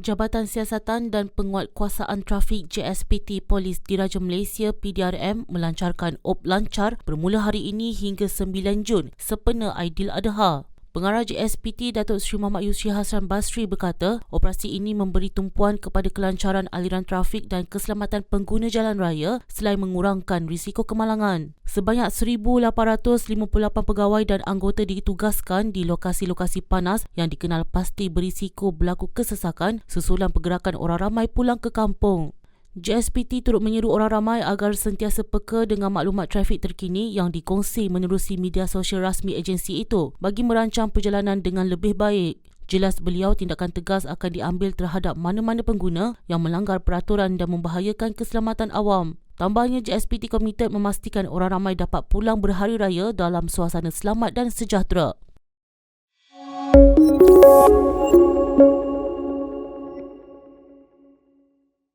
Jabatan Siasatan dan Penguatkuasaan Trafik JSPT Polis Diraja Malaysia PDRM melancarkan op lancar bermula hari ini hingga 9 Jun sepena Adha. Pengarah JSPT Datuk Seri Muhammad Yusri Hassan Basri berkata, operasi ini memberi tumpuan kepada kelancaran aliran trafik dan keselamatan pengguna jalan raya selain mengurangkan risiko kemalangan. Sebanyak 1,858 pegawai dan anggota ditugaskan di lokasi-lokasi panas yang dikenal pasti berisiko berlaku kesesakan susulan pergerakan orang ramai pulang ke kampung. JSPT turut menyeru orang ramai agar sentiasa peka dengan maklumat trafik terkini yang dikongsi menerusi media sosial rasmi agensi itu bagi merancang perjalanan dengan lebih baik. Jelas beliau tindakan tegas akan diambil terhadap mana-mana pengguna yang melanggar peraturan dan membahayakan keselamatan awam. Tambahnya JSPT komited memastikan orang ramai dapat pulang berhari raya dalam suasana selamat dan sejahtera.